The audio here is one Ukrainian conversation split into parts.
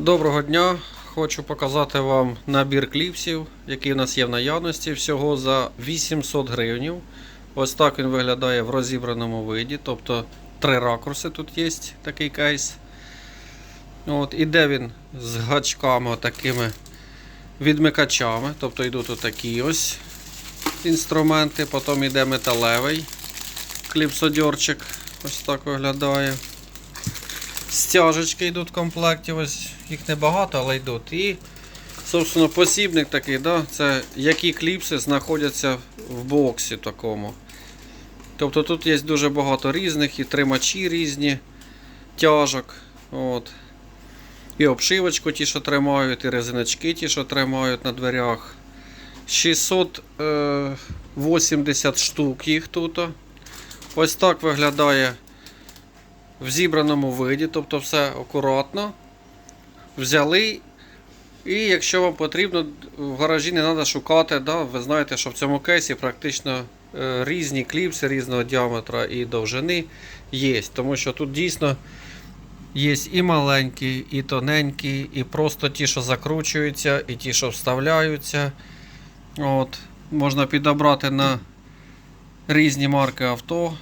Доброго дня! Хочу показати вам набір кліпсів, який у нас є в наявності. Всього за 800 гривень. Ось так він виглядає в розібраному виді. Тобто три ракурси тут є такий кейс. От, іде він з гачками такими відмикачами. Тобто йдуть отакі ось інструменти. Потім йде металевий кліпсодьорчик. Ось так виглядає. Стяжечки йдуть в комплекті, ось їх небагато, але йдуть. І, собственно, посібник такий, да, це які кліпси знаходяться в боксі такому. Тобто тут є дуже багато різних, і тримачі різні, тяжок. От. І обшивочку ті, що тримають, і резиночки ті, що тримають на дверях. 680 штук їх тут. Ось так виглядає в зібраному виді, тобто все акуратно. Взяли. І якщо вам потрібно, в гаражі не треба шукати. Да? Ви знаєте, що в цьому кейсі практично е, різні кліпси різного діаметра і довжини є. Тому що тут дійсно є і маленькі, і тоненькі, і просто ті, що закручуються, і ті, що вставляються. От. Можна підобрати на різні марки авто.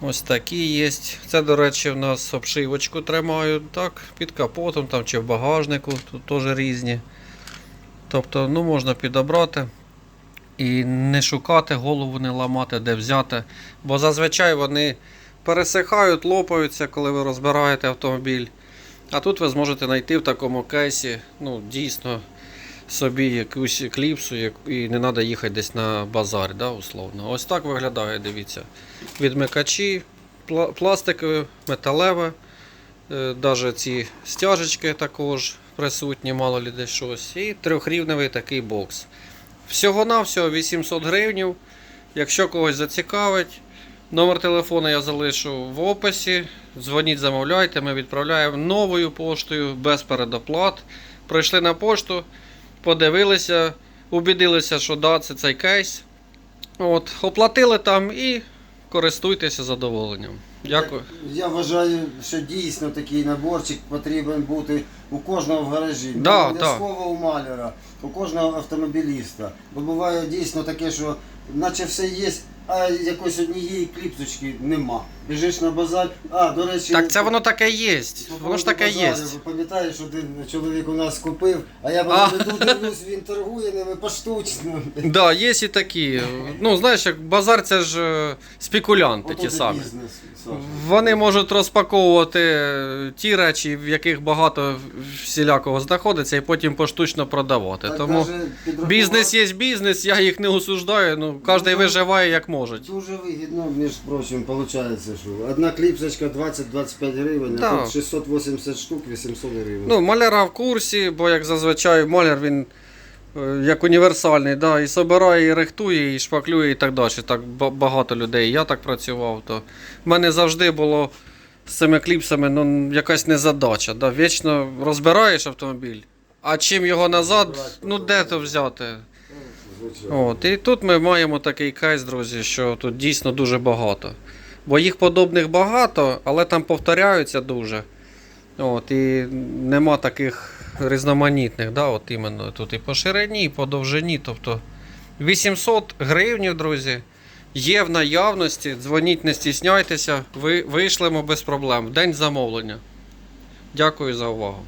Ось такі є. Це, до речі, в нас обшивочку тримають так, під капотом там, чи в багажнику, тут теж різні. Тобто ну, можна підобрати і не шукати, голову не ламати, де взяти. Бо зазвичай вони пересихають, лопаються, коли ви розбираєте автомобіль. А тут ви зможете знайти в такому кейсі ну, дійсно собі якусь кліпсу і не треба їхати десь на базар, да, условно. Ось так виглядає, дивіться. Відмикачі, пла- пластикові, металеве, навіть ці стяжечки також присутні, мало лі десь щось. І трьохрівневий такий бокс. Всього-навсього 800 гривень. Якщо когось зацікавить, номер телефону я залишу в описі. Дзвоніть, замовляйте, ми відправляємо новою поштою без передоплат. Прийшли на пошту, подивилися, убідилися, що да, це цей кейс. От, оплатили там і користуйтеся задоволенням. Дякую. Я вважаю, що дійсно такий наборчик потрібен бути у кожного в гаражі. Да, обов'язково у маляра, у кожного автомобіліста. Бо буває дійсно таке, що наче все є, а якось однієї кліпсочки нема. Біжиш на базар, а, до речі, Так це воно таке є. Воно ж таке є. пам'ятаєш, один чоловік у нас купив, а я потім дивлюсь, він торгує ними поштучно. Да, є і такі. Ну, знаєш, як базар це ж е, спекулянти ті самі. бізнес, Саша. Вони можуть розпаковувати е, ті речі, в яких багато всілякого знаходиться, і потім поштучно продавати. Так Тому підрахував- бізнес є бізнес, я їх не осуждаю. Ну, кожен Ну, виживає як може. Дуже вигідно, між прочим, виходить, що одна кліпсочка 20-25 гривень, Да. а тут 680 штук, 800 гривень. Ну, маляра в курсі, бо як зазвичай маляр він е, як універсальний, да, і собирає, і рихтує, і шпаклює, і так далі. Так ба- багато людей. Я так працював. То в мене завжди було з цими кліпсами ну, якась незадача. Да. Вічно розбираєш автомобіль, а чим його назад, ну де то взяти? Звичайно. От, і тут ми маємо такий кейс, друзі, що тут дійсно дуже багато. Бо їх подобних багато, але там повторяються дуже. От, і нема таких різноманітних, да, от іменно тут і по ширині, і по довжині. Тобто 800 гривень, друзі, є в наявності. Дзвоніть, не стісняйтеся, ви, вийшлемо без проблем. День замовлення. Дякую за увагу.